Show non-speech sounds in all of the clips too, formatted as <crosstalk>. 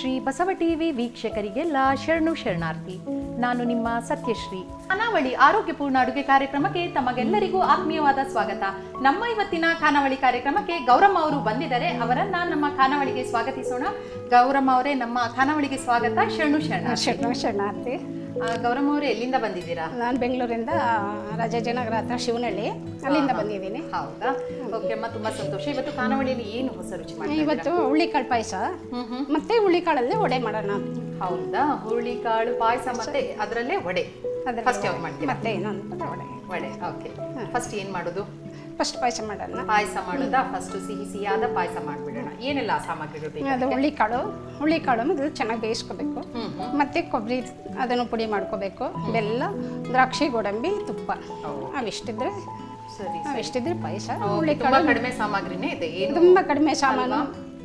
Shri Basava TV ವೀಕ್ಷಕರಿಗೆಲ್ಲ ಶರಣು ಶರಣಾರ್ಥಿ. ನಾನು ನಿಮ್ಮ ಸತ್ಯಶ್ರೀ. ಖಾನಾವಳಿ ಆರೋಗ್ಯಪೂರ್ಣ ಅಡುಗೆ ಕಾರ್ಯಕ್ರಮಕ್ಕೆ ತಮಗೆಲ್ಲರಿಗೂ ಆತ್ಮೀಯವಾದ ಸ್ವಾಗತ. ನಮ್ಮ ಇವತ್ತಿನ ಖಾನಾವಳಿ ಕಾರ್ಯಕ್ರಮಕ್ಕೆ ಗೌರಮ್ಮ ಅವರು ಬಂದಿದ್ದಾರೆ. ಅವರನ್ನ ನಮ್ಮ ಖಾನಾವಳಿಗೆ ಸ್ವಾಗತಿಸೋಣ. ಗೌರಮ್ಮ ಅವರೇ, ನಮ್ಮ ಖಾನಾವಳಿಗೆ ಸ್ವಾಗತ. ಶರಣು ಶರಣ ಶರಣು ಶರಣಾರ್ಥಿ. ಗೌರಮ್ಮ ಅವರು ಎಲ್ಲಿಂದ ಬಂದಿದ್ದೀರಾ? ನಾನು ಬೆಂಗಳೂರಿಂದ ರಾಜಾಜಿನಗರ ಹತ್ರ ಶಿವನಹಳ್ಳಿ. ಅಲ್ಲಿಂದ ಬಂದಿದ್ದೀನಿ. ಹೌದಾ? ಓಕೆ ಅಮ್ಮ ತುಂಬಾ ಸಂತೋಷ. ಇವತ್ತು ಖಾನಾವಳಿಯಲ್ಲಿ ಏನು ಹೊಸ ರುಚಿ ಮಾಡಿ ಇವತ್ತು ಹುಳ್ಳಿಕಾಳು ಪಾಯಸ. ಮತ್ತೆ ಹುಳಿ ಮತ್ತೆ ಹುಳ್ಳಿಕಾಳಲ್ಲೇ ವಡೆ ಮಾಡೋಣ. ಹೌದಾ? ಹುರುಳಿಕಾಳು ಪಾಯಸ ಮತ್ತೆ ಅದರಲ್ಲೇ ವಡೆ. ಫಸ್ಟ್ ಯಾವ್ದು ಮಾಡ್ತೀರಾ? ಮತ್ತೆ ಇನ್ನೊಂದು ವಡೆ. ವಡೆ ಓಕೆ ಫಸ್ಟ್ ಏನು ಮಾಡೋದು? ಫಸ್ಟ್ ಪಾಯಸ ಮಾಡೋಣ. ಪಾಯಸ ಮಾಡೋದ? ಫಸ್ಟ್ ಸಿಹಿ ಸಿಹಿಯಾದ ಪಾಯಸ ಮಾಡ್ಬಿಡೋಣ. ಏನೆಲ್ಲ ಸಾಮಗ್ರಿಗಳು ಬೇಕು ಅದು ಹುಳಿ ಕಾಳು ಮೊದಲು ಚೆನ್ನಾಗಿ ಬೇಯಿಸ್ಕೋಬೇಕು. ಮತ್ತೆ ಕೊಬ್ಬರಿ ಅದನ್ನು ಪುಡಿ ಮಾಡ್ಕೋಬೇಕು. ಬೆಲ್ಲ ದ್ರಾಕ್ಷಿ ಗೋಡಂಬಿ ತುಪ್ಪ. ಅವಿಷ್ಟಿದ್ರೆ ಸರಿ ಅವಿಷ್ಟಿದ್ರೆ ಪಾಯಸ. ಹುಳಿ ಹುಳ್ಳಿಕಾಳು ಕಡಿಮೆ ಸಾಮಗ್ರಿನೇ ಇದೆ. ತುಂಬಾ ಕಡಿಮೆ ಸಾಮಾನು.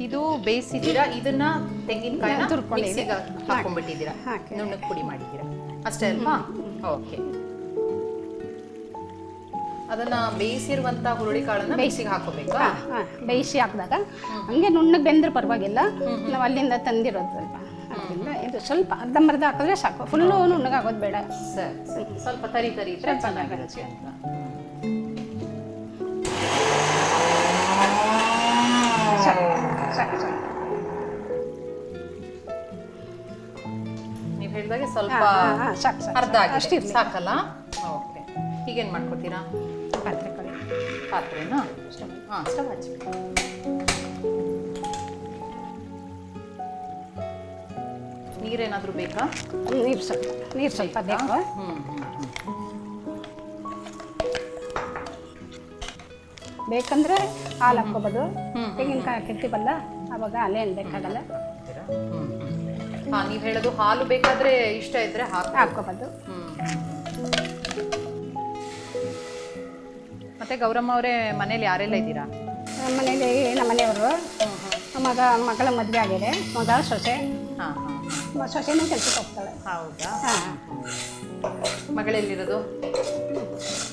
ಇದು ಬೇಯಿಸಿದ್ದೀರಾ? ಇದನ್ನ ತೆಂಗಿನಕಾಯಿನ ತುರ್ಕೊಂಡು ಹಾಕೊಂಡ್ಬಿಟ್ಟಿದ್ದೀರಾ ಹಾಕಿ. ನುಣ್ಣಗೆ ಪುಡಿ ಮಾಡಿದ್ದೀರಾ? ಅಷ್ಟೇ ಅಲ್ವಾ? ಓಕೆ. ಅದನ್ನ ಬೇಯಿಸಿರುವಂತ ಹುರುಳಿ ಕಾಳನ್ನ ಬೇಯಿಸಿಗೆ ಹಾಕೋಬೇಕು ಬೇಯಿಸಿ ಹಾಕಿದಾಗ ಹಂಗೆ ನುಣ್ಣಗೆ ಬೆಂದ್ರೆ ಪರವಾಗಿಲ್ಲ. ನಾವು ಅಲ್ಲಿಂದ ತಂದಿರೋದು ಸ್ವಲ್ಪ. ಅದರಿಂದ ಇದು ಸ್ವಲ್ಪ ಅರ್ಧಂಬರ್ಧ ಹಾಕಿದ್ರೆ ಸಾಕು. ಫುಲ್ಲು ನುಣ್ಣಗಾಗೋದು ಬೇಡ. ಸ್ವಲ್ಪ ತರಿ ತರಿ ಇದ್ರೆ ಚೆನ್ನಾಗಿರುತ್ತೆ ನೀವು ಹೇಳಿದಾಗೆ ಸ್ವಲ್ಪ ಅರ್ಧ ಸಾಕಲ್ಲ? ಓಕೆ. ಈಗೇನ್ ಮಾಡ್ಕೋತೀರಾ? ಪಾತ್ರೆನಾ ಹಾಂ ಸ್ಟವ್ ಹಚ್ಚಬೇಕು ನೀರೇನಾದರೂ ಬೇಕಾ? ನೀರು ಸ್ವಲ್ಪ ನೀರು ಸ್ವಲ್ಪ ಬೇಕಾ? ಹ್ಞೂ ಬೇಕಂದ್ರೆ ಹಾಲು ಹಾಕೋಬೋದು. ತೆಂಗಿನಕಾಯಿ ಹಾಕಿರ್ತೀವಲ್ಲ ಅವಾಗ ಹಾಲೇನು ಬೇಕಾಗಲ್ಲ. ಹಾಂ ನೀವ್ ಹೇಳೋದು ಹಾಲು ಬೇಕಾದ್ರೆ ಇಷ್ಟ ಇದ್ರೆ ಹಾಕು ಹಾಕ್ಕೋಬೋದು. ಮತ್ತೆ ಗೌರಮ್ಮ ಅವರೇ ಮನೇಲಿ ಯಾರೆಲ್ಲ ಇದ್ದೀರಾ? ನಮ್ಮ ಮನೇಲಿ ನಮ್ಮ ಮನೆಯವರು. ಮಗ ಮಗಳ ಮದುವೆ ಆಗಿದೆ. ಮಗ ಸೊಸೆ. ಹಾ ಮ- ಸೊಸೆನೂ ಕೆಲ್ಸಕ್ಕೆ ಹೋಗ್ತಾಳೆ. ಹೌದಾ? ಹಾಂ. ಮಗಳೆಲ್ಲಿರೋದು?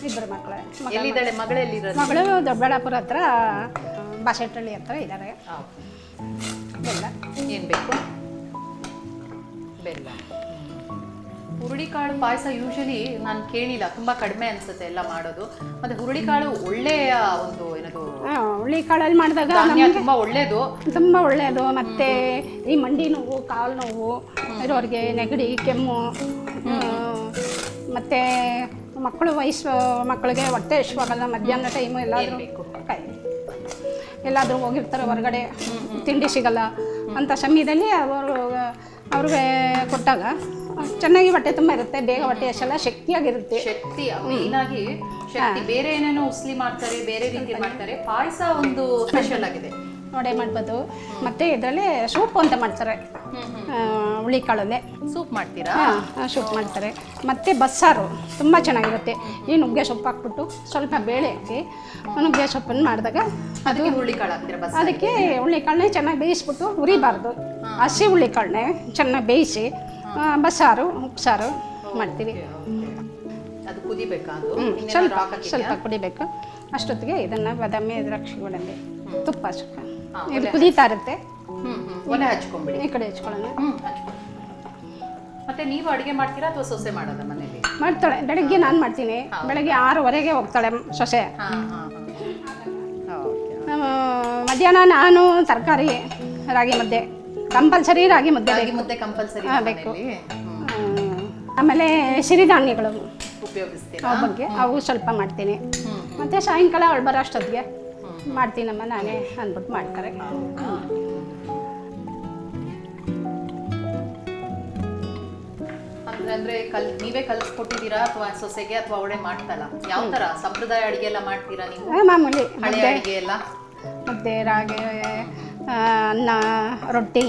ಇಬ್ಬರು ಮಕ್ಕಳೆ. ಎಲ್ಲಿದ್ದಾಳೆ ಮಗಳೆಲ್ಲಿರೋದು? ಮಗಳು ದೊಡ್ಡಬಳ್ಳಾಪುರ ಹತ್ರ ಬಾಸೆಟ್ಟಳ್ಳಿ ಹತ್ರ ಇದ್ದಾರೆ. ಬೆಲ್ಲ. ಏನ್ ಬೇಕು? ಬೆಲ್ಲ. ಹುರುಳಿಕಾಳು ಪಾಯಸ ಯೂಶಲಿ ನಾನು ಕೇಳಿಲ್ಲ ತುಂಬಾ ಕಡಿಮೆ ಅನ್ಸುತ್ತೆ ಎಲ್ಲ ಮಾಡೋದು. ಮತ್ತೆ ಹುರುಳಿಕಾಳು ಒಳ್ಳೆಯ ಒಂದು ಏನದು ಹುರುಳಿ ಕಾಳಲ್ಲಿ ಮಾಡಿದಾಗ ಧಾನ್ಯ ತುಂಬಾ ಒಳ್ಳೆಯದು ತುಂಬ ಒಳ್ಳೆಯದು ಮತ್ತು ಈ ಮಂಡಿ ನೋವು ಕಾಲು ನೋವು ಇರೋರಿಗೆ ನೆಗಡಿ ಕೆಮ್ಮು ಮತ್ತು ಮಕ್ಕಳು ವಯಸ್ಸು ಮಕ್ಕಳಿಗೆ ಹೊಟ್ಟೆ ಹಶ್ವಾಗಲ್ಲ ಮಧ್ಯಾಹ್ನ ಟೈಮು ಎಲ್ಲಾದರೂ ಕೈ. ಎಲ್ಲಾದರೂ ಹೋಗಿರ್ತಾರೆ ಹೊರಗಡೆ ತಿಂಡಿ ಸಿಗಲ್ಲ. ಅಂತ ಸಮಯದಲ್ಲಿ ಅವರು ಅವ್ರಿಗೆ ಕೊಟ್ಟಾಗ ಚೆನ್ನಾಗಿ ಹೊಟ್ಟೆ ತುಂಬ ಇರುತ್ತೆ ಬೇಗ ಹೊಟ್ಟೆ ಅಷ್ಟೆಲ್ಲ ಶಕ್ತಿಯಾಗಿರುತ್ತೆ. ಶಕ್ತಿ ಮೇನಾಗಿ ಶಕ್ತಿ. ಬೇರೆ ಏನೇನೋ ಉಸ್ಲಿ ಮಾಡ್ತಾರೆ ಬೇರೆ ರೀತಿ ಮಾಡ್ತಾರೆ ಪಾಯಸ ಒಂದು ಸ್ಪೆಷಲ್ ಆಗಿದೆ. ನೋಡೇ ಮಾಡ್ಬೋದು. ಮತ್ತೆ ಇದರಲ್ಲಿ ಸೂಪ್ ಅಂತ ಮಾಡ್ತಾರೆ. ಹುಳಿ ಕಾಳಲ್ಲೇ ಸೂಪ್ ಮಾಡ್ತೀರಾ? ಸೂಪ್ ಮಾಡ್ತಾರೆ. ಮತ್ತು ಬಸ್ಸಾರು ತುಂಬ ಚೆನ್ನಾಗಿರುತ್ತೆ. ಈ ನುಗ್ಗೆ ಸೊಪ್ಪು ಹಾಕ್ಬಿಟ್ಟು ಸ್ವಲ್ಪ ಬೇಳೆ ಹಾಕಿ ನುಗ್ಗೆ ಸೊಪ್ಪನ್ನು ಮಾಡಿದಾಗ ಅದಕ್ಕೆ ಹುಳಿ ಕಾಳು ಅದಕ್ಕೆ ಅದಕ್ಕೆ ಹುಳ್ಳಿಕಾಳನ್ನೇ ಚೆನ್ನಾಗಿ ಬೇಯಿಸ್ಬಿಟ್ಟು ಹುರಿಬಾರ್ದು. ಹಸಿ ಹುಳ್ಳಿಕಾಳನ್ನೇ ಚೆನ್ನಾಗಿ ಬೇಯಿಸಿ ಬಸ್ಸಾರು ಉಪ್ಸಾರು ಮಾಡ್ತೀವಿ. ಅದು ಕುದಿಬೇಕಾ ಅದು? ಇನ್ನೇನಾದ್ರು ಸ್ವಲ್ಪ ಹಾಕಕ್ಕಿದ್ಯಾ? ಸ್ವಲ್ಪ ಕುಡಿಬೇಕು. ಅಷ್ಟೊತ್ತಿಗೆ ಇದನ್ನು ಬಾದಾಮಿ ದ್ರಾಕ್ಷಿ ಗೋಡಂಬಿ ತುಪ್ಪ ಸ್ವಲ್ಪ ಇದು ಕುದೀತಾ ಇರುತ್ತೆ. ಹ್ಮ್ ಹ್ಮ್ ಒಲೆ ಹಚ್ಕೊಂಬಿಡಿ. ಈ ಕಡೆ ಹಚ್ಕೊಳ್ಳೋಣ. ಹ್ಮ್ ಹಚ್ಕೊಳ್ಳಿ. ಮತ್ತೆ ನೀವು ಅಡುಗೆ ಮಾಡ್ತೀರಾ ಅಥವಾ ಸೊಸೆ ಮಾಡೋದ ಮನೇಲಿ? ಮಾಡ್ತಾಳೆ. ಬೆಳಗ್ಗೆ ನಾನು ಮಾಡ್ತೀನಿ. ಬೆಳಗ್ಗೆ ಆರೂವರೆಗೆ ಹೋಗ್ತಾಳೆ ಸೊಸೆ. ಹಾ ಹಾ ಹಾ. ಓಕೆ. ಆ, ಮಧ್ಯಾಹ್ನ ನಾನು ತರಕಾರಿ ರಾಗಿ ಮುದ್ದೆ. ಕಂಪಲ್ಸರಿ ರಾಗಿ ಮುದ್ದೆ ರಾಗಿ ಬೇಕು. ಮುದ್ದೆ ಕಂಪಲ್ಸರಿ ಹಾ, ಬೇಕು. ಆಮೇಲೆ ಸಿರಿಧಾನ್ಯಗಳು ಉಪಯೋಗಿಸ್ತೀರಾ? ಅವ ಬಗ್ಗೆ ಅವು ಸ್ವಲ್ಪ ಮಾಡ್ತೀನಿ. ಮತ್ತೆ ಮತ್ತು ಸಾಯಂಕಾಲ ಅವಳು ಬರೋ ಅಷ್ಟೊತ್ತಿಗೆ ಮಾಡ್ತೀನಮ್ಮ ನಾನೇ ಅಂದ್ಬಿಟ್ಟು ಮಾಡ್ತಾರೆ. ಅಂದ್ರೆ ಅಂದ್ರೆ ಕಲ್ ನೀವೇ ಕಲ್ಸ್ಕೊಟ್ಟಿದ್ದೀರಾ ಅಥವಾ ಸೊಸೆಗೆ ಅಥವಾ ಅವಳೇ ಮಾಡ್ತಾಳ ಯಾವ ತರ? ಸಂಪ್ರದಾಯ ಅಡಿಗೆ ಎಲ್ಲ ಮಾಡ್ತೀರಾ ನೀವು? ಮಾಮೂಲಿ ಹಳೆ ಅಡಿಗೆ ಎಲ್ಲ? ಮುದ್ದೆ ರಾಗಿ ಅನ್ನ ರೊಟ್ಟಿ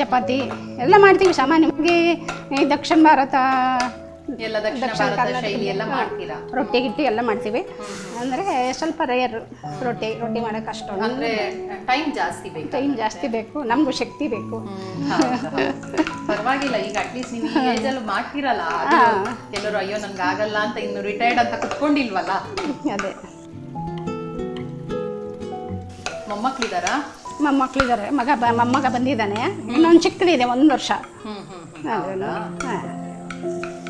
ಚಪಾತಿ ಎಲ್ಲ ಮಾಡ್ತೀವಿ. ಸಾಮಾನ್ಯವಾಗಿ ಈ ದಕ್ಷಿಣ ಭಾರತ ಎಲ್ಲ ದಕ್ಷಿಣ ಮಾಡ್ತೀರಾ? ರೊಟ್ಟಿ ಗಿಟ್ಟಿ ಎಲ್ಲ ಮಾಡ್ತೀವಿ. ಅಂದರೆ ಸ್ವಲ್ಪ ರೇರ್ ರೊಟ್ಟಿ ರೊಟ್ಟಿ ಮಾಡೋಕೆ ಅಷ್ಟು ಅಂದ್ರೆ ಟೈಮ್ ಜಾಸ್ತಿ ಬೇಕು. ಟೈಮ್ ಜಾಸ್ತಿ ಬೇಕು. ನಮಗೂ ಶಕ್ತಿ ಬೇಕು. ಪರವಾಗಿಲ್ಲ ಈಗ ಅಟ್ಲೀಸ್ಟ್ ನೀವು ಈ ಮಾಡ್ತೀರಲ್ಲ ಎಲ್ಲರೂ ಅಯ್ಯೋ ನನ್ಗೆ ಆಗಲ್ಲ ಅಂತ ಇನ್ನು ರಿಟೈರ್ಡ್ ಅಂತ ಕುತ್ಕೊಂಡಿಲ್ವಲ್ಲ? ಅದೇ. ಮೊಮ್ಮಕ್ಳಿದಾರಾ? ಮೊಮ್ಮಕ್ಳಿದ್ದಾರೆ ಮಗ ಬ ಮೊಮ್ಮಗ ಬಂದಿದ್ದಾನೆ. ಇನ್ನೊಂದು ಚಿಕ್ಕದಿದೆ ಒಂದು ವರ್ಷ. ಹ್ಮ್ ಹ್ಮ್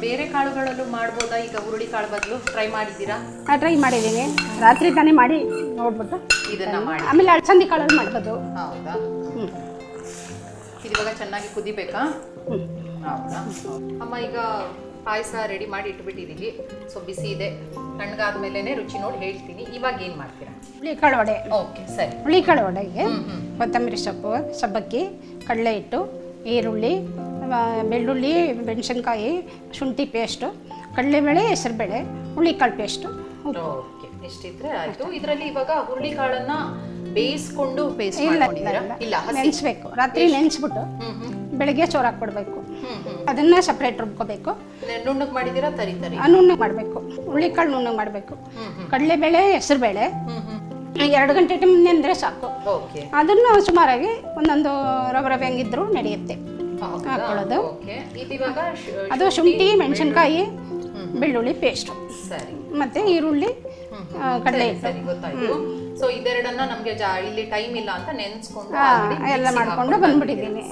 ಬೇರೆ ಕಾಳುಗಳಲ್ಲೂ ಮಾಡ್ಬೋದಾ? ಈಗ ಹುರುಳಿ ಕಾಳು ಬದಲು ಟ್ರೈ ಮಾಡಿದ್ದೀರಾ? ಟ್ರೈ ಮಾಡಿದ್ದೀನಿ. ರಾತ್ರಿ ತಾನೇ ಮಾಡಿ ನೋಡ್ಬಿಟ್ಟು. ಇದನ್ನ ಮಾಡಿ. ಆಮೇಲೆ ಅಳಸಂದಿ ಕಾಳಲ್ಲಿ ಮಾಡ್ಬೋದು. ಹೌದಾ? ಹ್ಞೂ ಇವಾಗ ಚೆನ್ನಾಗಿ ಕುದಿಬೇಕಾ? ಹ್ಞೂ ಹೌದಾ? ಅಮ್ಮ ಈಗ ಪಾಯಸ ರೆಡಿ ಮಾಡಿ ಇಟ್ಬಿಟ್ಟಿದ್ದೀವಿ ಸೊ ಬಿಸಿ ಇದೆ. ತಣ್ಣಗಾದ್ಮೇಲೆ ರುಚಿ ನೋಡಿ ಹೇಳ್ತೀನಿ. ಇವಾಗ ಏನು ಮಾಡ್ತೀರಾ? ಹುಳಿಕಾಳು ವಡೆ. ಓಕೆ ಸರಿ. ಹುಳಿಕಾಳು ವಡೆಗೆ ಕೊತ್ತಂಬರಿ ಸೊಪ್ಪು ಸಬ್ಬಕ್ಕಿ ಕಡಲೆ ಹಿಟ್ಟು ಈರುಳ್ಳಿ ಬೆಳ್ಳುಳ್ಳಿ ಮೆಣಸಿನ್ಕಾಯಿ ಶುಂಠಿ ಪೇಸ್ಟು ಕಡಲೆಬೇಳೆ ಹೆಸರುಬೇಳೆ ಹುಳಿಕಾಳು ಪೇಸ್ಟು ಓಕೆ ಇಷ್ಟಿದ್ರೆ ಆಯ್ತು. ಇದರಲ್ಲಿ ಇವಾಗ ಹುರುಳಿಕಾಳನ್ನು ಬೇಯಿಸ್ಕೊಂಡು ಇಲ್ಲ ನೆನೆಸ್ಬೇಕು. ರಾತ್ರಿ ನೆನೆಸ್ಬಿಟ್ಟು ಬೆಳಗ್ಗೆ ಚೋರು ಹಾಕ್ಬಿಡ್ಬೇಕು. ಅದನ್ನ ಸಪ್ರೇಟ್ ರುಬ್ಕೋಬೇಕು ನುಣ್ಣಗೆ ಮಾಡಿದ್ದೀರಾ ತರಿ ತರಿ? ನುಣ್ಣಗೆ ಮಾಡಬೇಕು. ಹುಳಿಕಾಳು ನುಣ್ಣಗೆ ಮಾಡಬೇಕು. ಕಡಲೆಬೇಳೆ ಹೆಸರುಬೇಳೆ. ಹ್ಮ್ ಎರಡು ಗಂಟೆ ಟೈಮ್ ನೆಂದರೆ ಸಾಕು. ಅದನ್ನು ಸುಮಾರಾಗಿ ಒಂದೊಂದು ರವೆ ರವೆ ಹೆಂಗಿದ್ರು ನಡೆಯುತ್ತೆ. ಹಾಕೊಳ್ಳೋದು. ಅದು ಶುಂಠಿ ಮೆಣಸಿನ್ಕಾಯಿ. ಬೆಳ್ಳುಳ್ಳಿ ಪೇಸ್ಟು ಮತ್ತು ಈರುಳ್ಳಿ ಕಡಲೆ ಹಿಟ್ಟು. ಸೊ ಇದೆರಡನ್ನ ನಮ್ಗೆ ಜಾ ಇಲ್ಲಿ ಟೈಮ್ ಇಲ್ಲ ಅಂತ ನೆನ್ಸ್ಕೊಂಡು ಎಲ್ಲ ಮಾಡ್ಕೊಂಡು ಬಂದ್ಬಿಟ್ಟಿದ್ದೀನಿ.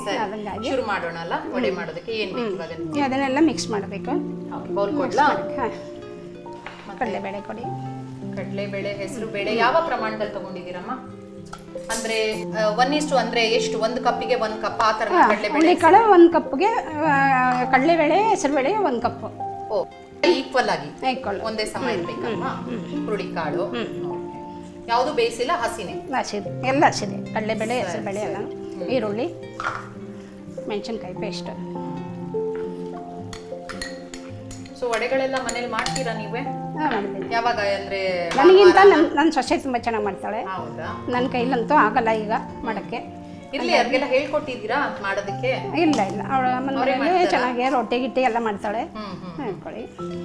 ಶುರು ಮಾಡೋಣ ಅಲ್ಲ? ವಡೆ ಮಾಡೋದಕ್ಕೆ ಏನ್ ಬೇಕು ಇವಾಗ ಅದನ್ನೆಲ್ಲ ಮಿಕ್ಸ್ ಮಾಡಬೇಕು. ಬೌಲ್ ಕೊಡ್ಲಾ? ಕಡಲೆಬೇಳೆ ಕೊಡಿ. ಕಡಲೆಬೇಳೆ ಹೆಸರು ಬೇಳೆ. ಯಾವ ಪ್ರಮಾಣದಲ್ಲಿ ತಗೊಂಡಿದ್ದೀರಮ್ಮ? ಅಂದ್ರೆ ಒನ್ ಇಷ್ಟು ಅಂದ್ರೆ ಎಷ್ಟು? ಒಂದು ಕಪ್ಪಿಗೆ ಒಂದ್ ಕಪ್ ಆ ತರ ಕಡಲೆಬೇಳೆ ಹುಳಿಕಾಳು ಒಂದು ಕಪ್ಗೆ ಕಡಲೆಬೇಳೆ ಹೆಸರುಬೇಳೆ ಒಂದು ಕಪ್ ಓ ಈಕ್ವಲ್ ಆಗಿ. ಹಾಕೊಳ್ಳು ಒಂದೇ ಸಮ ಇರ್ಬೇಕಲ್ವಾ? ಹುರುಳಿಕಾಳು. ಯಾವುದು ಬೇಯಿಸಿಲ್ಲ ಹಸಿನೇ. ಹಸಿದೆ ಎಲ್ಲ ಹಸಿದೆ ಕಡಲೆಬೇಳೆ ಹೆಸರುಬೇಳೆ ಎಲ್ಲ. ಈರುಳ್ಳಿ ಮೆಣಸಿನ್ಕಾಯಿ ಪೇಸ್ಟ್ ಸೊ ವಡೆಗಳೆಲ್ಲ ಮನೇಲಿ ಮಾಡ್ತೀರಾ ನೀವೇ? ಯಾವಾಗ ಅಂದ್ರೆ ನನಗಿಂತ ನನ್ನ ನನ್ನ ಸೊಸೆ ತುಂಬ ಚೆನ್ನಾಗಿ ಮಾಡ್ತಾಳೆ. ನನ್ನ ಕೈಲಂತೂ ಆಗಲ್ಲ ಈಗ ಮಾಡೋಕ್ಕೆ. ಇರ್ಲಿ ಹೇಳ್ಕೊಟ್ಟಿದ್ದೀರಾ ಮಾಡೋದಕ್ಕೆ? ಇಲ್ಲ ಇಲ್ಲ. ಅವಳ ಮನೆಯಲ್ಲಿ ಚೆನ್ನಾಗಿ ರೊಟ್ಟಿ ಗಿಟ್ಟಿ ಎಲ್ಲ ಮಾಡ್ತಾಳೆ. ಹೇಳ್ಕೊಳ್ಳಿ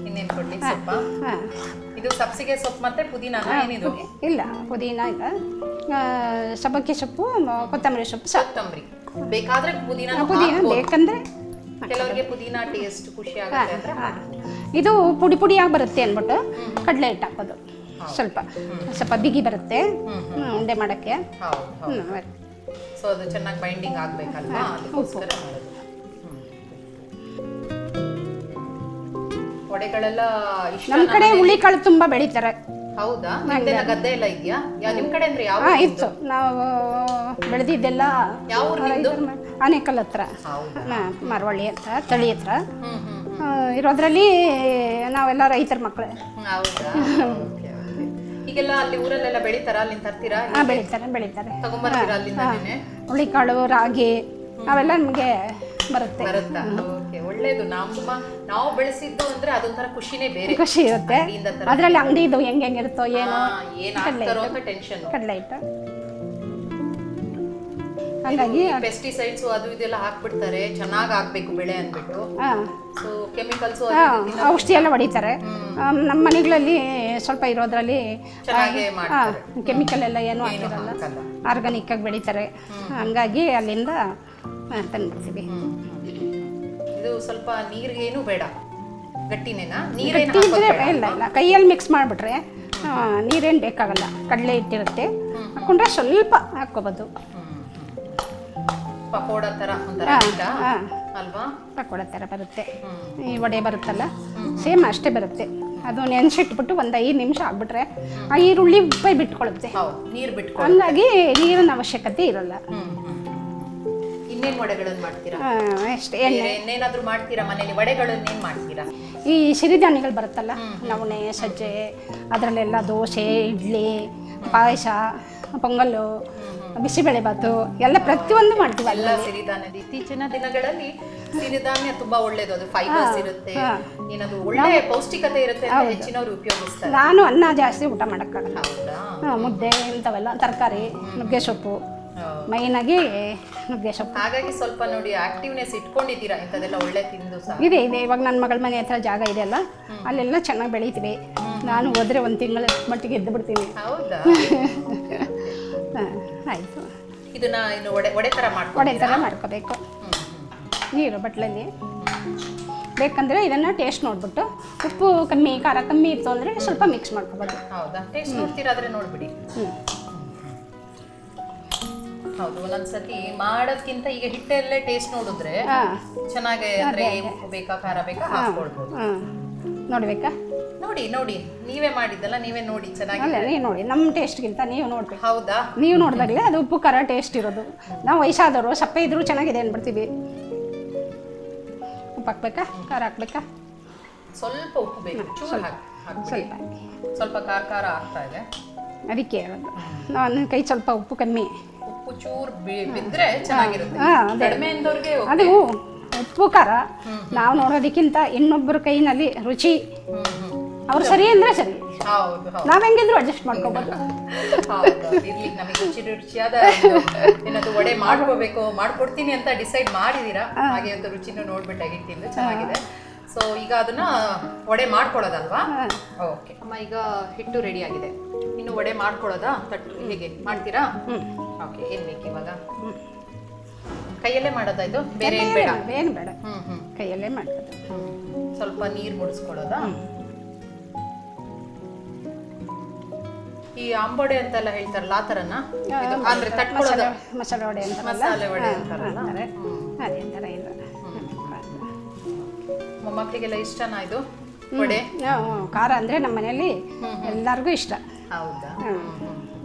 ಇನ್ನೇನ್ ಕೊಡ್ಲಿ ಸೊಪ್ಪ? ಇದು ಸಬ್ಸಿಗೆ ಸೊಪ್ಪು ಮತ್ತೆ ಪುದೀನ ಏನಿದು? ಇಲ್ಲ ಪುದೀನ ಇಲ್ಲ. ಸಬ್ಬಕ್ಕಿ ಸೊಪ್ಪು ಕೊತ್ತಂಬರಿ ಸೊಪ್ಪು ಕೊತ್ತಂಬರಿ. ಬೇಕಾದ್ರೆ ಪುದೀನ ಪುದೀನ ಬೇಕಂದ್ರೆ ಕೆಲವರಿಗೆ ಪುದೀನ ಟೇಸ್ಟ್ ಖುಷಿ ಆಗುತ್ತೆ ಇದು ಪುಡಿ ಪುಡಿಯಾಗಿ ಬರುತ್ತೆ ಅಂದ್ಬಿಟ್ಟು ಕಡಲೆ ಹಿಟ್ಟು ಹಾಕೋದು. ಸ್ವಲ್ಪ. ಸ್ವಲ್ಪ ಬಿಗಿ ಬರುತ್ತೆ. ಉಂಡೆ ಮಾಡೋಕ್ಕೆ. ಹ್ಞೂ ಸೊ ಅದು ಚೆನ್ನಾಗಿ ಬೈಂಡಿಂಗ್ ಆಗ್ಬೇಕಲ್ವಾ? ಅದಕ್ಕೋಸ್ಕರ ಮಾಡೋದು ಹ್ಮ್. ವಡೆಗಳೆಲ್ಲ ಇಷ್ಟ ನಮ್ಮ ಕಡೆ ಹುಳಿಕಾಳು ತುಂಬಾ ಬೆಳೀತಾರೆ. ಹೌದಾ? ನಿಮ್ದೇನ ಗದ್ದೆ ಎಲ್ಲ ಇದೆಯಾ? ಯಾ ನಿಮ್ ಕಡೆ ಅಂದ್ರೆ ಯಾವ ಹಾಂ ಇತ್ತು. ನಾವು ಬೆಳೆದಿದ್ದೆಲ್ಲ ಯಾವ ಊರು ನಿಮ್ದು? ಆನೇಕಲ್ ಹತ್ರ. ಹೌದಾ? ಹಾಂ ಮರವಳ್ಳಿ ಹತ್ರ ತಳಿ ಹತ್ರ. ಹ್ಮ್ ಹ್ಮ್. ಆ, ಇರೋದ್ರಲ್ಲಿ ನಾವೆಲ್ಲ ರೈತರ ಮಕ್ಕಳು ಹ್ಮ್, ಹೌದಾ. ಈಗೆಲ್ಲ ಅಲ್ಲಿ ಊರಲ್ಲೆಲ್ಲ ಬೆಳಿತಾರ? ಅಲ್ಲಿ ತರ್ತೀರಾ? ಹಾಂ ಬೆಳೀತಾರೆ ಬೆಳೀತಾರೆ. ತಗೊಂಬರ್ತೀರಾ ಅಲ್ಲಿಂದನೇ ಹುಳಿಕಾಳು ರಾಗಿ ಅವೆಲ್ಲ ನಮಗೆ ಬರುತ್ತೆ. ಬರುತ್ತಾ? ಓಕೆ ಒಳ್ಳೇದು. ನಮ್ಮ ನಾವು ಬೆಳೆಸಿದ್ದು ಅಂದ್ರೆ ಅದೊಂಥರ ಖುಷಿನೇ ಬೇರೆ. ಖುಷಿ ಇರುತ್ತೆ. ಅದರಲ್ಲಿ ಅಂಗಡಿ ಅದರಲ್ಲಿ ಹೆಂಗ್ ಹೆಂಗ್ ಇರುತ್ತೋ ಏನೋ ಏನ್ ಹಾಕ್ತಾರೋ ಅಂತ ಟೆನ್ಷನ್ ಕಡಲೆ ಹಿಟ್ಟು. ಹಂಗಾಗಿ ಪೆಸ್ಟಿಸೈಡ್ಸ್ ಅದು ಇದೆಲ್ಲ ಹಾಕ್ಬಿಡ್ತಾರೆ ಚೆನ್ನಾಗಿ ಹಾಕ್ಬೇಕು ಬೆಳೆ ಅಂದ್ಬಿಟ್ಟು. ಸೊ ಕೆಮಿಕಲ್ಸ್ ಔಷಧಿ ಎಲ್ಲ ಹೊಡಿತಾರೆ. ನಮ್ಮ ಮನೆಗಳಲ್ಲಿ ಸ್ವಲ್ಪ ಇರೋದ್ರಲ್ಲಿ ಕೆಮಿಕಲ್ ಎಲ್ಲ ಏನು ಹಾಕಿರಲ್ಲ. ಆರ್ಗಾನಿಕ್ ಆಗಿ ಬೆಳೀತಾರೆ. ಹಂಗಾಗಿ ಅಲ್ಲಿಂದ ತಂದಿರ್ತೀವಿ ತಂದ್ಬಿಡ್ತೀವಿ. ಇದು ಸ್ವಲ್ಪ ನೀರಿಗೇನು ಬೇಡ. ಗಟ್ಟಿನೇನಾ? ನೀರೇನು ಇಲ್ಲ ಇಲ್ಲ. ಕೈಯಲ್ಲಿ ಮಿಕ್ಸ್ ಮಾಡಿಬಿಟ್ರೆ ನೀರೇನು ಬೇಕಾಗಲ್ಲ. ಕಡಲೆ ಇಟ್ಟಿರುತ್ತೆ ಹಾಕೊಂಡ್ರೆ ಸ್ವಲ್ಪ ಹಾಕ್ಕೋಬೋದು. ಪಕೋಡ ತರ ಒಂಥರ ಅಲ್ವಾ? ಪಕೋಡ ಥರ ಬರುತ್ತೆ. ಈ ವಡೆ ಬರುತ್ತಲ್ಲ? ಸೇಮ್ ಅಷ್ಟೇ ಬರುತ್ತೆ. ಅದು ನೆನೆಸಿಟ್ಬಿಟ್ಟು ಒಂದು ಐದು ನಿಮಿಷ ಆಗ್ಬಿಟ್ರೆ ಆ ಈರುಳ್ಳಿ ಉಪ್ಪೈ ಬಿಟ್ಕೊಳ್ಳುತ್ತೆ ನೀರ್ ಬಿಟ್ಕೊ ಹಂಗಾಗಿ ನೀರಿನ ಅವಶ್ಯಕತೆ ಇರಲ್ಲ. ಇನ್ನೇನು. ವಡೆಗಳನ್ನ ಮಾಡ್ತೀರಾ? ಅಷ್ಟೇ. ಬೇರೆ ಮಾಡ್ತೀರಾ ಮನೇಲಿ? ವಡೆಗಳನ್ನು ಏನು ಮಾಡ್ತೀರಾ? ಈ ಸಿರಿಧಾನ್ಯಗಳು ಬರುತ್ತಲ್ಲ ನವಣೆ ಸಜ್ಜೆ ಅದರಲ್ಲೆಲ್ಲ ದೋಸೆ ಇಡ್ಲಿ ಪಾಯಸ ಪೊಂಗಲ್ಲು ಬಿಸಿಬೇಳೆಬಾತು ಎಲ್ಲ ಪ್ರತಿಯೊಂದು ಮಾಡ್ತೀವಿ ಎಲ್ಲ ಸಿರಿಧಾನ್ಯದ ಇತ್ತೀಚಿನ ದಿನಗಳಲ್ಲಿ ಸಿರಿಧಾನ್ಯ ತುಂಬಾ ಒಳ್ಳೇದು. ಅದು ಫೈಬರ್ಸ್ ಇರುತ್ತೆ. ಏನದು ಒಳ್ಳೆ ಪೌಷ್ಟಿಕತೆ ಇರುತ್ತೆ ಅಂತ ಹೆಚ್ಚಿನವರು ಉಪಯೋಗಿಸ್ತಾರೆ. ನಾನು ಅನ್ನ ಜಾಸ್ತಿ ಊಟ ಮಾಡೋಕ್ಕಾಗಲ್ಲ. ಹೌದಾ? ಆ, ಮುದ್ದೆ ಇಂಥವೆಲ್ಲ ತರಕಾರಿ ನುಗ್ಗೆ ಸೊಪ್ಪು. ಮೈನ್ ಮೈನಾಗಿ ನುಗ್ಗೆ ಸೊಪ್ಪು. ಹಾಗಾಗಿ ಸ್ವಲ್ಪ ನೋಡಿ ಆಕ್ಟಿವ್ನೆಸ್ ಇಟ್ಕೊಂಡಿದ್ದೀರಾ ಇಂಥದೆಲ್ಲ ಒಳ್ಳೆ ತಿಂದು ಸಹ? ಇದೆ ಇದೆ. ಇವಾಗ ನನ್ನ ಮಗಳ ಮನೆ ಹತ್ರ ಜಾಗ ಇದೆ ಅಲ್ಲ? ಅಲ್ಲೆಲ್ಲ ಚೆನ್ನಾಗಿ ಬೆಳಿತೀವಿ. ನಾನು ಹೋದ್ರೆ ಒಂದು ತಿಂಗಳ ಮಟ್ಟಿಗೆ ಎದ್ದು ಬಿಡ್ತೀನಿ. ಹೌದಾ? ಹಾಂ <laughs> ಆಯಿತು. ಇದನ್ನ ಇನ್ನು ಒಡೆ ಒಡೆ ಥರ ವಡೆ ಮಾಡ್ಕೊಂಡು ಥರ ಮಾಡ್ಕೋಬೇಕು. ನೀರು ಬಟ್ಲಲ್ಲಿ. ಬೇಕಂದರೆ ಇದನ್ನು ಟೇಸ್ಟ್ ನೋಡ್ಬಿಟ್ಟು ಉಪ್ಪು ಕಮ್ಮಿ ಖಾರ ಕಮ್ಮಿ ಇತ್ತು ಅಂದರೆ ಸ್ವಲ್ಪ ಮಿಕ್ಸ್ ಮಾಡ್ಕೋಬೋದು. ಹೌದಾ? ಟೇಸ್ಟ್ ನೋಡ್ತೀರಾದ್ರೆ ನೋಡ್ಬಿಡಿ. ಹ್ಞೂ ಹೌದು ಒಂದೊಂದ್ಸತಿ ಮಾಡೋದ್ಕಿಂತ ಈಗ ಹಿಟ್ಟಲ್ಲೇ ಟೇಸ್ಟ್ ನೋಡಿದ್ರೆ ಚೆನ್ನಾಗಿ ಅಂದ್ರೆ ಉಪ್ಪು ಬೇಕಾ ಖಾರ ಬೇಕಾ ಹಾಕೊಳ್ಬೋದು ಹಾಂ. ನೋಡ್ಬೇಕಾ? ನೋಡಿ ನೋಡಿ ನೀವೇ ಮಾಡಿದ್ದಲ್ಲ ನೀವೇ ನೋಡಿ ಚೆನ್ನಾಗಿ ಅಲ್ಲ ನೀವು ನೋಡಿ ನಮ್ಮ ಟೇಸ್ಟ್ಗಿಂತ ನೀವು ನೋಡ್ಬೇಕು. ಹೌದಾ? ನೀವು ನೋಡಿದಾಗಲೇ ಅದು ಉಪ್ಪು ಖಾರ ಟೇಸ್ಟ್ ಇರೋದು. ನಾವು ವಯಸ್ಸಾದವರು ಸಪ್ಪೆ ಇದ್ರೂ ಚೆನ್ನಾಗಿದೆ ಅಂದ್ಬಿಡ್ತೀವಿ ಉಪ್ಪು ಹಾಕ್ಬೇಕಾ? ಖಾರ ಹಾಕ್ಬೇಕಾ? ಸ್ವಲ್ಪ ಉಪ್ಪು ಬೇಕು ಚೂರು ಹಾಕಿ ಹಾಕ್ಬಿಡಿ. ಸ್ವಲ್ಪ ಹಾಕಿ. ಸ್ವಲ್ಪ ಖಾರ ಖಾರ ಆಗ್ತಾ ಇದೆ. ಅದಕ್ಕೆ ಹೇಳೋದು ನನ್ನ ಕೈ ಸ್ವಲ್ಪ ಉಪ್ಪು ಕಮ್ಮಿ. ಉಪ್ಪು ಚೂರು ಬಿದ್ರೆ ಚೆನ್ನಾಗಿರುತ್ತೆ. ಹಾಂ ಅದೇ. ಕಡಿಮೆ ಅದು ಉಪ್ಪು ಖಾರ. ನಾವು ನೋಡೋದಕ್ಕಿಂತ ಇನ್ನೊಬ್ಬರ ಕೈನಲ್ಲಿ ರುಚಿ. ಅವ್ರು ಸರಿ ಅಂದ್ರೆ ಸರಿ. ಹೌದು ಹೌದು. ನಾವು ಹೆಂಗಿದ್ರು ಅಡ್ಜಸ್ಟ್ ಮಾಡ್ಕೋಬಹುದು ಹೌದು ಇರ್ಲಿ ನಮಗೆ ರುಚಿ ರುಚಿಯಾದ ಏನಾದ್ರು ವಡೆ ಮಾಡ್ಕೋಬೇಕು ಮಾಡ್ಕೊಡ್ತೀನಿ ಅಂತ ಡಿಸೈಡ್ ಮಾಡಿದೀರಾ? ಹಾಗೆ ಒಂದು ರುಚಿನೂ ನೋಡ್ಬಿಟ್ಟಾಗಿ ತಿಂದು ಚೆನ್ನಾಗಿದೆ. ಸೊ ಈಗ ಅದನ್ನ ವಡೆ ಮಾಡ್ಕೊಳ್ಳೋದಲ್ವಾ? ಓಕೆ. ಅಮ್ಮ ಈಗ ಹಿಟ್ಟು ರೆಡಿ ಆಗಿದೆ. ಇನ್ನು ವಡೆ ಮಾಡ್ಕೊಳ್ಳೋದಾ? ತಟ್ಟು ಹೇಗೆ? ಮಾಡ್ತೀರಾ? ಓಕೆ ಏನ್ ಬೇಕು ಇವಾಗ? ಕೈಯಲ್ಲೇ ಮಾಡೋದಾ ಇದು? ಬೇರೆ ಏನ್ ಬೇಡ? ಏನು ಬೇಡ. ಹ್ಮ್ ಹ್ಮ್. ಕೈಯಲ್ಲೇ ಮಾಡ್ಕೊಳ್ತೀವಿ ಸ್ವಲ್ಪ ನೀರು ಮುಡಿಸ್ಕೊಳ್ಳೋದಾ? ಈ ಅಂಬೊಡೆ ಅಂತೆಲ್ಲ ಹೇಳ್ತಾರಲ್ಲ ಆ ಥರನ ಇದು ಅಂದ್ರೆ ತಟ್ಕೊಳ್ಳೋದು ಮಸಾಲೆ ವಡೆ ಅಂತ ಮಸಾಲೆ ವಡೆ ಹಾ, ಅಂತಾರಲ್ಲ? ಅಂತಾರೆ. ಅದೇ ಥರ ಇಲ್ಲ ಮೊಮ್ಮಕ್ಕಳಿಗೆಲ್ಲ ಇಷ್ಟನಾ ಇದು ವಡೆ? ಖಾರ ಅಂದರೆ ನಮ್ಮ ಮನೆಯಲ್ಲಿ ಎಲ್ಲರಿಗೂ ಇಷ್ಟ. ಹೌದಾ.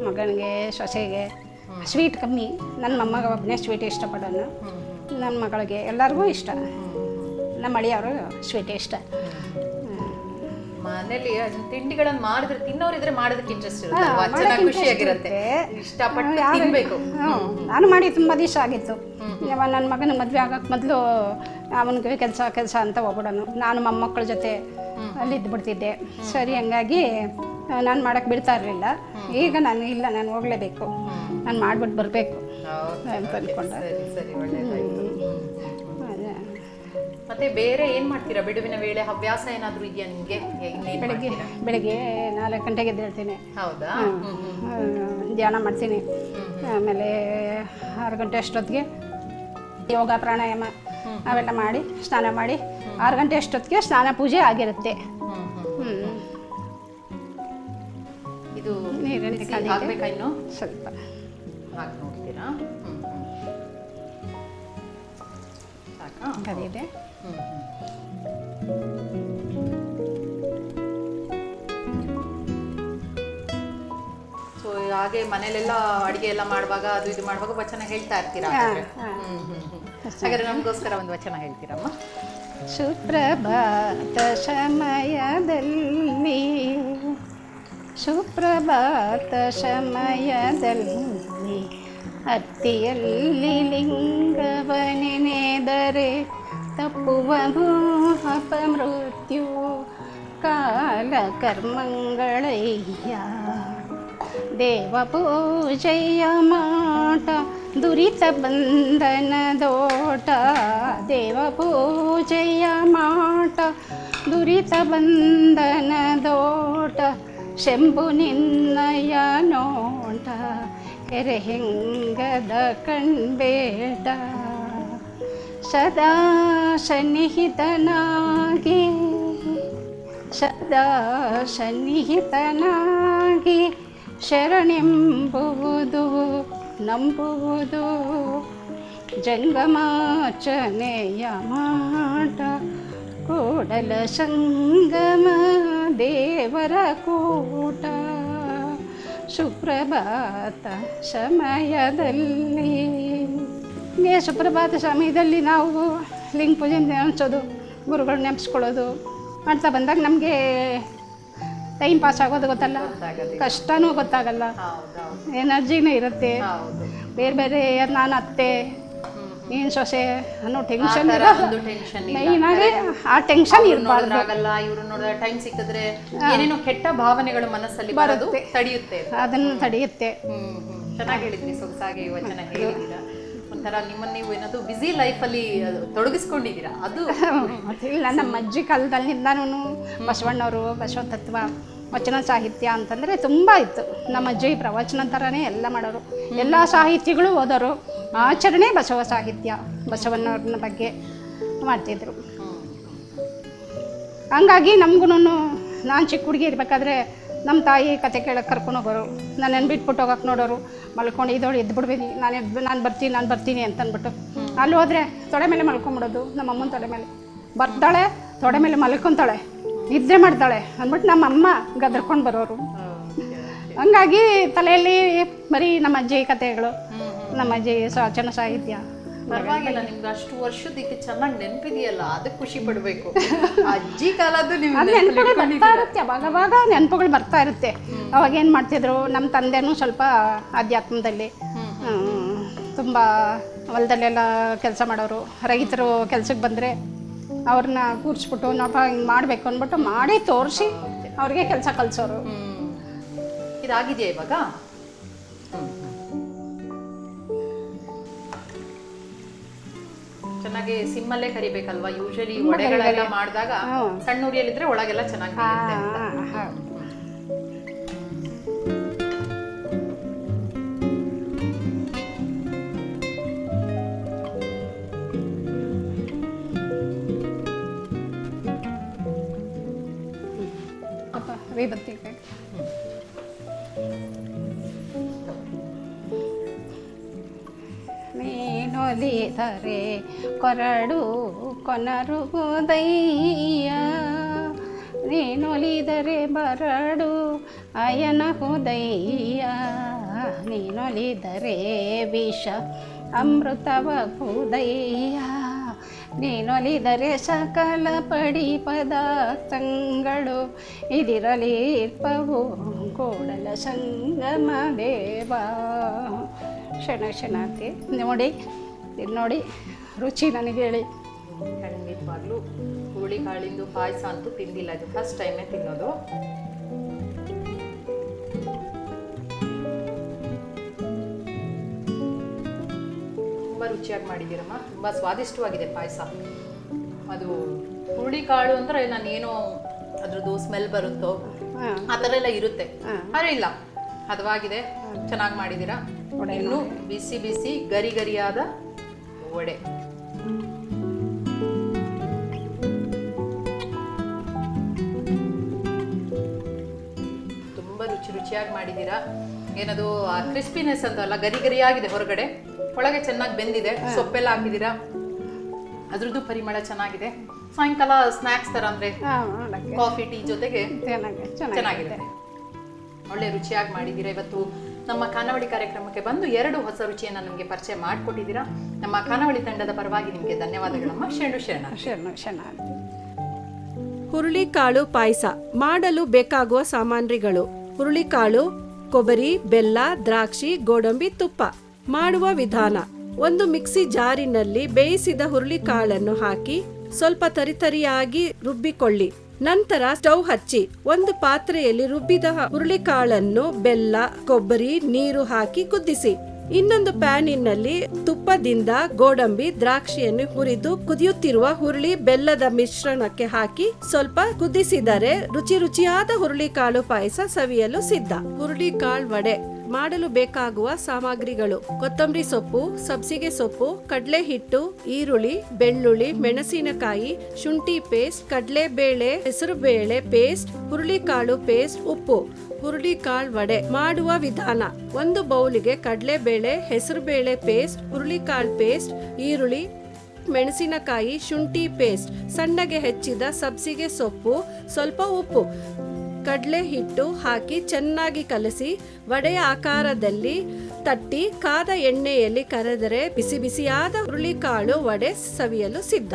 ಮಗನಿಗೆ ಸೊಸೆಗೆ ಸ್ವೀಟ್ ಕಮ್ಮಿ. ನನ್ನ ಮೊಮ್ಮಗ ಒಬ್ಬನೇ ಸ್ವೀಟ್ ಇಷ್ಟಪಡೋನು. ನನ್ನ ಮಗಳಿಗೆ ಎಲ್ಲರಿಗೂ ಇಷ್ಟ. ನಮ್ಮ ಅಳಿಯವರು ಸ್ವೀಟ್ ಇಷ್ಟ. ಮನೇಲಿ ತಿಂಡಿಗಳನ್ನ ಮಾಡಿದ್ರೆ ತಿನ್ನೋರಿದ್ರೆ ಮಾಡೋದಕ್ಕೆ ಇಂಟ್ರೆಸ್ಟ್ ಇರುತ್ತೆ? ಚೆನ್ನಾಗಿ ಖುಷಿಯಾಗಿರುತ್ತೆ ಇಷ್ಟಪಟ್ಟು ತಿನ್ಬೇಕು. ನಾನು ಮಾಡಿ ತುಂಬ ದಿವಸ ಆಗಿತ್ತು. ಯಾವಾಗ ನನ್ನ ಮಗನ ಮದುವೆ ಆಗಕ್ಕೆ ಮೊದಲು ಅವನಿಗೆ ಕೆಲಸ ಕೆಲಸ ಅಂತ ಹೋಗ್ಬಿಡೋನು. ನಾನು ಮೊಮ್ಮಕ್ಕಳ ಜೊತೆ ಅಲ್ಲಿ ಇದ್ಬಿಡ್ತಿದ್ದೆ. ಸರಿ ಹಂಗಾಗಿ ನಾನು ಮಾಡಕ್ಕೆ ಬಿಡ್ತಾ ಇರಲಿಲ್ಲ. ಈಗ ನಾನು ಇಲ್ಲ ನಾನು ಹೋಗಲೇಬೇಕು. ನಾನು ಮಾಡ್ಬಿಟ್ಟು ಬರಬೇಕು. ಅಂತ ಅಂದ್ಕೊಂಡೆ ಮತ್ತೆ ಬೇರೆ ಏನ್ ಮಾಡ್ತೀರಾ? ಬಿಡುವಿನ ವೇಳೆ ಹವ್ಯಾಸ ಏನಾದ್ರೂ ಇದೆಯಾ ನಿಮ್ಗೆ? ಬೆಳಗ್ಗೆ? ಬೆಳಗ್ಗೆ ನಾಲ್ಕು ಗಂಟೆಗೆ ಎದ್ದೇಳ್ತೀನಿ ಹೌದಾ? ಧ್ಯಾನ ಮಾಡ್ತೀನಿ. ಆಮೇಲೆ ಆರು ಗಂಟೆ ಅಷ್ಟೊತ್ತಿಗೆ ಯೋಗ ಪ್ರಾಣಾಯಾಮ ಅವೆಲ್ಲ ಮಾಡಿ ಸ್ನಾನ ಮಾಡಿ ಆರು ಗಂಟೆ ಅಷ್ಟೊತ್ತಿಗೆ ಸ್ನಾನ ಪೂಜೆ ಆಗಿರುತ್ತೆ. ಇದು ಇನ್ನು? ಸ್ವಲ್ಪ. ಹಾಕಿ ನೋಡ್ತೀರಾ. ಸಾಕಾ. ಸೊ ಹಾಗೆ ಮನೇಲೆಲ್ಲ ಅಡಿಗೆ ಎಲ್ಲ ಮಾಡುವಾಗ ಅದು ಇದು ಮಾಡುವಾಗ ವಚನ ಹೇಳ್ತಾ ಇರ್ತೀರಾ ಹಾಗಾದ್ರೆ? ಹ್ಮ್ ಹ್ಮ್ ಹ್ಮ್. ಹಾಗಾದ್ರೆ ನಮಗೋಸ್ಕರ ಒಂದು ವಚನ ಹೇಳ್ತೀರಮ್ಮ ಸುಪ್ರಭಾತ ಸಮಯದಲ್ಲಿ ಸುಪ್ರಭಾತ ಸಮಯದಲ್ಲಿ ಹತ್ತಿಯಲ್ಲಿ ಲಿಂಗವನೆನೆದರೆ ಅಪಮೃತ್ಯು ಕಾಲ ಕರ್ಮಗಳಯ್ಯ ದೇವ ಪೂಜೆಯ ಮಾಟ ದುರಿತ ಬಂಧನದೋಟ ದೇವ ಪೂಜೆಯ ಮಾಟ ದುರಿತ ಬಂಧನದೋಟ ಶಂಭು ನಿನ್ನಯ ನೋಟ ಎರೆಹೆಂಗದ ಕಣ್ಬೇಡ ಸದಾ ಸನ್ನಿಹಿತನಾಗಿ ಸದಾ ಸನ್ನಿಹಿತನಾಗಿ ಶರಣೆಂಬುವುದು ನಂಬುವುದು ಜಂಗಮಾಚನೆಯ ಮಾಟ. ಕೂಡಲ ಸಂಗಮ ದೇವರ ಕೂಟ. ಸುಪ್ರಭಾತ ಸಮಯದಲ್ಲಿ ಹೀಗೆ ಸುಪ್ರಭಾತ ಸಮಯದಲ್ಲಿ ನಾವು ಲಿಂಗ ಪೂಜೆ ನೆನೆಸೋದು ಗುರುಗಳು ನೆನೆಸ್ಕೊಳ್ಳೋದು ಮಾಡ್ತಾ ಬಂದಾಗ ನಮಗೆ ಟೈಮ್ ಪಾಸ್ ಆಗೋದು ಗೊತ್ತಲ್ಲ? ಕಷ್ಟನೂ ಗೊತ್ತಾಗಲ್ಲ. ಎನರ್ಜಿನೂ ಇರುತ್ತೆ. ಬೇರೆ ಬೇರೆ ನಾನು ಅತ್ತೆ ಏನು ಸೊಸೆ ಅನ್ನೋ ಟೆನ್ಷನ್ ಮೈನಾಗಿ ಆ ಟೆನ್ಷನ್ ಇರಬಾರ್ದು. ಆಗಲ್ಲ ಇವ್ರು ನೋಡಿದ್ರೆ ಟೈಮ್ ಸಿಕ್ಕಿದ್ರೆ ಏನೇನೋ ಕೆಟ್ಟ ಭಾವನೆಗಳು ಮನಸ್ಸಲ್ಲಿ ಬರೋದು ತಡೆಯುತ್ತೆ ಅದನ್ನು ತಡೆಯುತ್ತೆ. ಚೆನ್ನಾಗಿ ಹೇಳಿದ್ರಿ ಸೊಗಸಾಗಿ ವಚನ ಹೇಳಿದ್ದೀರಾ? ಒಂಥರ ನಿಮ್ಮನ್ನ ನೀವು ಏನದು ಲೈಫ್ ಲೈಫಲ್ಲಿ ತೊಡಗಿಸ್ಕೊಂಡಿದ್ದೀರಾ? ಅದು ಇಲ್ಲ ನಮ್ಮ ಅಜ್ಜಿ ಕಾಲದಲ್ಲಿಂದನೂ ಬಸವಣ್ಣವರು ಬಸವ ತತ್ವ ವಚನ ಸಾಹಿತ್ಯ ಅಂತಂದರೆ ತುಂಬ ಇತ್ತು. ನಮ್ಮ ಅಜ್ಜಿ ಪ್ರವಚನ ಥರನೇ ಎಲ್ಲ ಮಾಡೋರು. ಎಲ್ಲ ಸಾಹಿತ್ಯಗಳು ಓದೋರು. ಆಚರಣೆ ಬಸವ ಸಾಹಿತ್ಯ ಬಸವಣ್ಣವ್ರನ್ನ ಬಗ್ಗೆ ಮಾಡ್ತಿದ್ರು. ಹಂಗಾಗಿ ನಮಗೂ ನಾನು ಚಿಕ್ಕ ಹುಡುಗಿ ಇರಬೇಕಾದ್ರೆ ನಮ್ಮ ತಾಯಿ ಕತೆ ಕೇಳಕ್ಕೆ ಕರ್ಕೊಂಡು ಹೋಗೋರು ನನ್ನನ್ನು ಬಿಟ್ಬಿಟ್ಟು ಹೋಗಕ್ಕೆ ನೋಡೋರು, ಮಲ್ಕೊಂಡು ಇದೋಳು ಎದ್ದು ನಾನು ಎದ್ದು ನಾನು ಬರ್ತೀನಿ ನಾನು ಬರ್ತೀನಿ ಅಂತ ಅಂದ್ಬಿಟ್ಟು. ಅಲ್ಲಿ ಹೋದರೆ ತೊಡೆ ಮೇಲೆ ಮಲ್ಕೊಂಬಿಡೋದು, ನಮ್ಮ ಅಮ್ಮನ ತೊಡೆ ಮೇಲೆ. ಬರ್ತಾಳೆ, ತೊಡೆ ಮೇಲೆ ಮಲ್ಕೊತಾಳೆ ನಿದ್ದೆ ಮಾಡ್ತಾಳೆ ಅಂದ್ಬಿಟ್ಟು ನಮ್ಮ ಅಮ್ಮ ಗದರ್ಕೊಂಡು ಬರೋರು. ಹಂಗಾಗಿ ತಲೆಯಲ್ಲಿ ಬರೀ ನಮ್ಮ ಅಜ್ಜಿ ಕತೆಗಳು, ನಮ್ಮ ಅಜ್ಜಿ ಸಾಹಿತ್ಯ ಪರವಾಗಿಲ್ಲ ನಿಮ್ಗೆ ಅಷ್ಟು ವರ್ಷದಕ್ಕೆ ಚೆನ್ನಾಗಿ ನೆನಪಿದೆಯಲ್ಲ ಅದಕ್ಕೆ ಖುಷಿ ಪಡ್ಬೇಕು. <laughs> ಅಜ್ಜಿ ಕಾಲದ್ದು ನಿಮ್ಗೆ ನೆನಪುಗಳು ಬರ್ತಾ ಇರುತ್ತೆ ಅವಾಗ ಅವಾಗ ನೆನಪುಗಳು ಬರ್ತಾ ಇರುತ್ತೆ. ಅವಾಗ ಏನು ಮಾಡ್ತಿದ್ರು ನಮ್ಮ ತಂದೆನೂ ಸ್ವಲ್ಪ ಅಧ್ಯಾತ್ಮದಲ್ಲಿ ತುಂಬ ಹೊಲದಲ್ಲೆಲ್ಲ ಕೆಲಸ ಮಾಡೋರು ರೈತರು ಕೆಲ್ಸಕ್ಕೆ ಬಂದರೆ ಅವ್ರನ್ನ ಕೂರಿಸ್ಬಿಟ್ಟು ನಾವು ಹಿಂಗೆ ಮಾಡಬೇಕು ಅಂದ್ಬಿಟ್ಟು ಮಾಡಿ ತೋರಿಸಿ ಅವ್ರಿಗೆ ಕೆಲಸ ಕಲಿಸೋರು. ಇದಾಗಿದೆಯಾ ಇವಾಗ? ಚೆನ್ನಾಗಿ ಸಿಮ್ಮಲ್ಲೇ ಕರಿಬೇಕಲ್ವಾ ಯೂಶಲಿ ವಡೆಗಳೆಲ್ಲ ಮಾಡಿದಾಗ. ಸಣ್ಣ ಉರಿಯಲ್ಲಿದ್ರೆ ಒಳಗೆಲ್ಲ ಚೆನ್ನಾಗಿ ಬೇಯುತ್ತೆ ಅಂತ. ಅಪ್ಪ ವೇಬತ್ತಿ ನೀನೊಲಿದರೆ ಕೊರಡು ಕೊನರುವುದಯ್ಯ. ನೀನೊಲಿದರೆ ಬರಡು ಅಯನ ಹುದಯ್ಯ ನೀನೊಲಿದರೆ ವಿಷ ಅಮೃತವ ಹುದಯ್ಯ ನೀನೊಲಿದರೆ ಸಕಲ ಪಡಿ ಪದಾರ್ಥಗಳು ಇದಿರಲಿರ್ಪವು ಕೂಡಲ ಸಂಗಮ ದೇವ ಕ್ಷಣ ಕ್ಷಣಾತಿ ನೋಡಿ, ಇದು ನೋಡಿ. ರುಚಿ ನನಗೆ ಹೇಳಿ. ಖಂಡಿತವಾಗ್ಲೂ ಹುರುಳಿ ಕಾಳಿಂದು ಪಾಯಸ ಅಂತೂ ತಿಂದಿಲ್ಲ ಇದು ಫಸ್ಟ್ ಟೈಮೇ ತಿನ್ನೋದು. ತುಂಬ ರುಚಿಯಾಗಿ ಮಾಡಿದ್ದೀರಮ್ಮ ತುಂಬ ಸ್ವಾದಿಷ್ಟವಾಗಿದೆ ಪಾಯಸ. ಅದು ಹುರುಳಿ ಕಾಳು ಅಂದ್ರೆ ನಾನೇನೋ ಅದ್ರದ್ದು ಸ್ಮೆಲ್ ಬರುತ್ತೋ ಆ ಥರ ಎಲ್ಲ ಇರುತ್ತೆ. ಆದ್ರೆ ಇಲ್ಲ. ಹದವಾಗಿದೆ ಚೆನ್ನಾಗಿ ಮಾಡಿದ್ದೀರಾ? ಇನ್ನು ಬಿಸಿ ಬಿಸಿ ಗರಿ ಗರಿಯಾದ ವಡೆ. ರುಚಿಯಾಗಿ ಮಾಡಿದ್ದೀರಾ? ಏನದು ಕ್ರಿಸ್ಪಿನೆಸ್ ಅಂತ ಅಲ್ಲ ಗರಿ ಗರಿಯಾಗಿದೆ ಹೊರಗಡೆ. ಒಳಗೆ ಚೆನ್ನಾಗಿ ಬೆಂದಿದೆ. ಸೊಪ್ಪೆಲ್ಲ ಹಾಕಿದ್ದೀರಾ? ಅದ್ರದ್ದು ಪರಿಮಳ ಚೆನ್ನಾಗಿದೆ. ಸಾಯಂಕಾಲ ಸ್ನ್ಯಾಕ್ಸ್ ತರ ಅಂದ್ರೆ ಕಾಫಿ ಟೀ ಜೊತೆಗೆ ಚೆನ್ನಾಗಿ ಚೆನ್ನಾಗಿ ಚೆನ್ನಾಗಿದೆ. ಒಳ್ಳೆ ರುಚಿಯಾಗಿ ಮಾಡಿದ್ದೀರಾ? ಇವತ್ತು ನಮ್ಮ ಖಾನಾವಳಿ ಕಾರ್ಯಕ್ರಮಕ್ಕೆ ಬಂದು ಎರಡು ಹೊಸ ರುಚಿಯನ್ನು ನಮಗೆ ಪರಿಚಯ ಮಾಡಿಕೊಟ್ಟಿದ್ದೀರಾ? ನಮ್ಮ ಖಾನಾವಳಿ ತಂಡದ ಪರವಾಗಿ ನಿಮಗೆ ಧನ್ಯವಾದಗಳಮ್ಮ. ಶರಣು ಶರಣ. ಶರಣ ಶರಣ. ಹುರುಳಿಕಾಳು ಪಾಯಸ. ಮಾಡಲು ಬೇಕಾಗುವ ಸಾಮಗ್ರಿಗಳು ಹುರುಳಿಕಾಳು, ಕೊಬ್ಬರಿ, ಬೆಲ್ಲ, ದ್ರಾಕ್ಷಿ, ಗೋಡಂಬಿ, ತುಪ್ಪ ಮಾಡುವ ವಿಧಾನ. ಒಂದು ಮಿಕ್ಸಿ ಜಾರಿನಲ್ಲಿ ಬೇಯಿಸಿದ ಹುರುಳಿಕಾಳನ್ನು ಹಾಕಿ ಸ್ವಲ್ಪ ತರಿತರಿಯಾಗಿ ರುಬ್ಬಿಕೊಳ್ಳಿ. ನಂತರ ಸ್ಟವ್ ಹಚ್ಚಿ ಒಂದು ಪಾತ್ರೆಯಲ್ಲಿ ರುಬ್ಬಿದ ಹುರುಳಿಕಾಳನ್ನು ಬೆಲ್ಲ, ಕೊಬ್ಬರಿ, ನೀರು ಹಾಕಿ ಕುದಿಸಿ. ಇನ್ನೊಂದು ಪ್ಯಾನಿನಲ್ಲಿ ತುಪ್ಪದಿಂದ ಗೋಡಂಬಿ ದ್ರಾಕ್ಷಿಯನ್ನು ಹುರಿದು ಕುದಿಯುತ್ತಿರುವ ಹುರುಳಿ ಬೆಲ್ಲದ ಮಿಶ್ರಣಕ್ಕೆ ಹಾಕಿ ಸ್ವಲ್ಪ ಕುದಿಸಿದರೆ ರುಚಿ ರುಚಿಯಾದ ಹುರುಳಿಕಾಳು ಪಾಯಸ ಸವಿಯಲು ಸಿದ್ಧ. ಹುರುಳಿಕಾಳು ವಡೆ ಮಾಡಲು ಬೇಕಾಗುವ ಸಾಮಗ್ರಿಗಳು ಕೊತ್ತಂಬರಿ ಸೊಪ್ಪು, ಸಬ್ಸಿಗೆ ಸೊಪ್ಪು ಕಡಲೆ ಹಿಟ್ಟು ಈರುಳ್ಳಿ, ಬೆಳ್ಳುಳ್ಳಿ, ಮೆಣಸಿನಕಾಯಿ, ಶುಂಠಿ ಪೇಸ್ಟ್ ಕಡಲೆ ಬೇಳೆ ಹೆಸರು ಬೇಳೆ ಪೇಸ್ಟ್ ಹುರುಳಿಕಾಳು ಪೇಸ್ಟ್, ಉಪ್ಪು. ಹುರುಳಿಕಾಳು ವಡೆ ಮಾಡುವ ವಿಧಾನ. ಒಂದು ಬೌಲಿಗೆ ಕಡಲೆಬೇಳೆ, ಹೆಸರುಬೇಳೆ ಪೇಸ್ಟ್ ಹುರುಳಿಕಾಳು ಪೇಸ್ಟ್, ಈರುಳ್ಳಿ, ಮೆಣಸಿನಕಾಯಿ, ಶುಂಠಿ ಪೇಸ್ಟ್. ಸಣ್ಣಗೆ ಹೆಚ್ಚಿದ ಸಬ್ಸಿಗೆ ಸೊಪ್ಪು, ಸ್ವಲ್ಪ ಉಪ್ಪು. ಕಡಲೆ ಹಿಟ್ಟು ಹಾಕಿ ಚೆನ್ನಾಗಿ ಕಲಸಿ, ವಡೆಯ ಆಕಾರದಲ್ಲಿ ತಟ್ಟಿ ಕಾದ ಎಣ್ಣೆಯಲ್ಲಿ ಕರೆದರೆ ಬಿಸಿ ಬಿಸಿಯಾದ ಹುರುಳಿಕಾಳು ವಡೆ ಸವಿಯಲು ಸಿದ್ಧ.